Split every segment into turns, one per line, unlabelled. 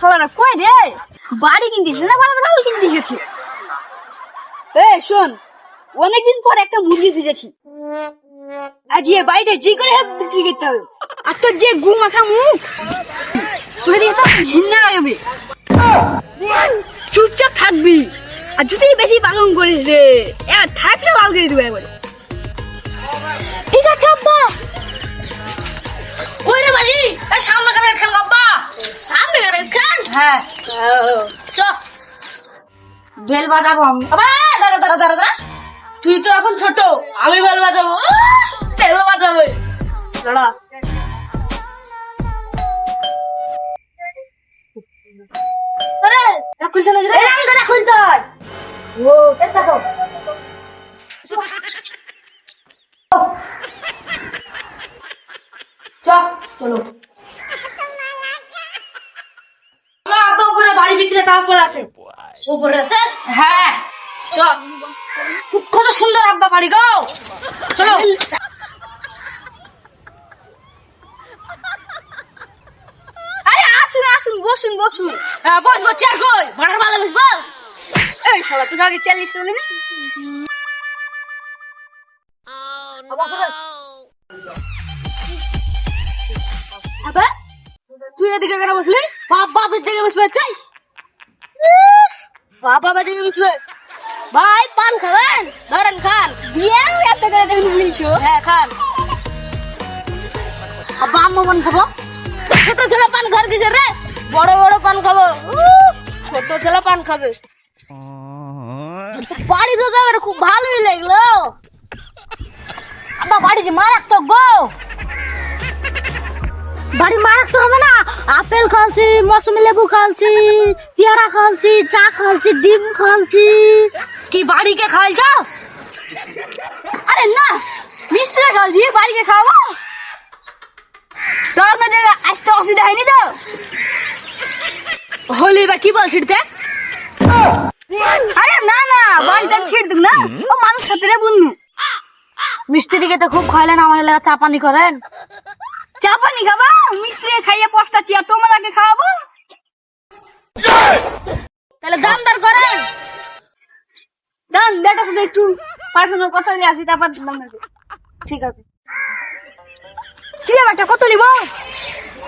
সালারা কই রে? বাড়ি কিনতেছে না, বাড়া বাড়া কিনতে এসেছে এ শোন, অনেকদিন পর একটা মুরগি খুঁজেছি। আজ এ বাড়িটা জি করে হোক বিক্রি করতে হবে। আর তোর যে গু মাখা মুখ, তুই দিয়ে তো ঘৃণা লাগবে চুপচাপ থাকবি। আর যদি বেশি পালন করিস রে এবার থাকলে বাল করে দিবে একবারে। ঠিক আছে, আব্বা।
কই রে বাড়ি? এই সামনে কারে খান আব্বা সামনে কারে হ্যাঁ চ। বেল বাজাবো আমি। দাঁড়া দাঁড়া দাঁড়া দাঁড়া। তুই তো এখন ছোট, আমি বেল বাজাবো। বেল বাজাবে। দাঁড়া। ও দেখো। চল। বিক্রেতা আছে। উপরে আছে? হ্যাঁ। চল। কত সুন্দর আব্বা বাড়ি গো। চলো।
আরে, আসুন আসুন, বসুন বসুন।
হ্যাঁ বস বস চার কই? ভাড়ার ভালো বেশ বল
এই শালা, তুই আগে চালিয়ে চলে না
আব্বা বস আব্বা, তুই এদিকে কেন বসলি? বাপ, বাপের দিকে বসবে তাই বাপের দিকে বসবে ভাই পান খাবেন? ধরেন খান।
দিয়ে এত করে তুমি বলছো
হ্যাঁ খান। আব্বা আম্মা পান খাব? ছোট ছেলে পান খার কিসের রে? বড় বড় পান খাব। ছোট ছেলে পান খাবে। বাড়ি তো আমার খুব ভালোই লাগল। আব্বা বাড়ি যে মারাত্মক গো। বাড়ি মারাত্মক হবে না? আপেল খালছি মৌসুমি লেবু খালছি পেয়ারা খালছি চা খালছি ডিম খালছি কি বাড়িকে খাইছ
আরে না মিস্ত্রি দিয়ে বাড়িকে খাওয়াবো। তোর আপনাদের আসতে অসুবিধা হয়নি তো?
হলি বা কি বলছিস দেখ
আরে না না বাড়িটা দেব না। ও মানুষ সাথে বলনু
মিস্ত্রিকে তো খুব খাইলেন আমার এলাকা চা পানি করেন।
চা পানি খাবা মিস্ত্রি খাইয়ে পস্তাচ্ছি আর তোমাকে খাওয়াবো?
তাহলে দাম দর করেন
দান বেটার সাথে একটু পার্সোনাল কথা বলে আসি তারপর দাম দেবো
ঠিক আছে।
কি রে বেটা কত নিব?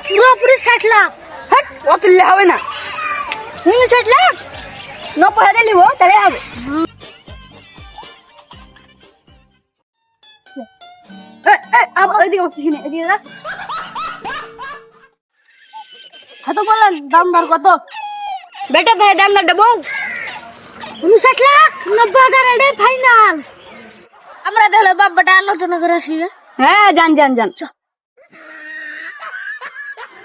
পুরোপুরি ষাট লাখ।
হ্যাঁ অত হবে না। উনষাট লাখ? নব্বই হাজার নিব তাহলে হবে। এ, এ, আবার ওইদিকে বসতেছি না, এদিকে দেখ।
হ্যাঁ তো বলেন দাম দর কত?
বেটা ভাই দাম দরটা বল।
উনষাট লাখ নব্বই হাজার এটাই ফাইনাল আমরা তাহলে বাব্বাটা আলোচনা করে আসি
হ্যাঁ? জান জান জান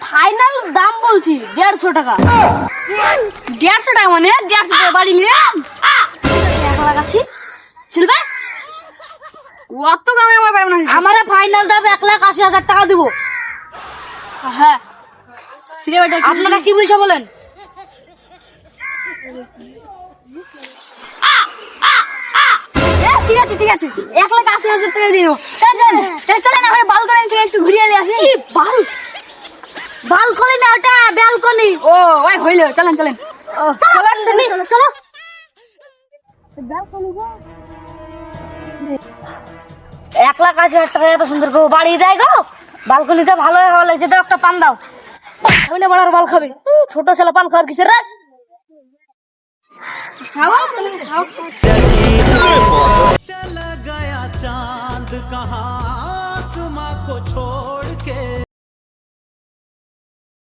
ফাইনাল দাম বলছি দেড়শো টাকা।
দেড়শো টাকা মানে দেড়শো টাকা বাড়ি নিয়ে
এক লাখ আশি। চলবে?
অত দামে আমার পারব না
আমার ফাইনাল দাম এক লাখ আশি হাজার টাকা দিব। হ্যাঁ আপনারা কি বলছে বলেন?
ঠিক আছে ঠিক আছে। এক লাখ আশি হাজার টাকা দিয়ে দেবো। তাই জান তাই চলে না আমরা বালকনি থেকে একটু ঘুরিয়ে নিয়ে আসি।
বাল? বালকনি না ওটা ব্যালকনি।
ও ওই হইল। চলেন চলেন।
চলেন চলো এক লাখ আশি হাজার টাকা এত সুন্দর করে বাড়ি দেয় গো। বালকনিতে ভালো হওয়া লাগছে একটা পান দাও। সামনে বড় বাল খাবে ছোট ছেলে পান খাওয়ার কিসের রে?
খাওয়া খাওয়া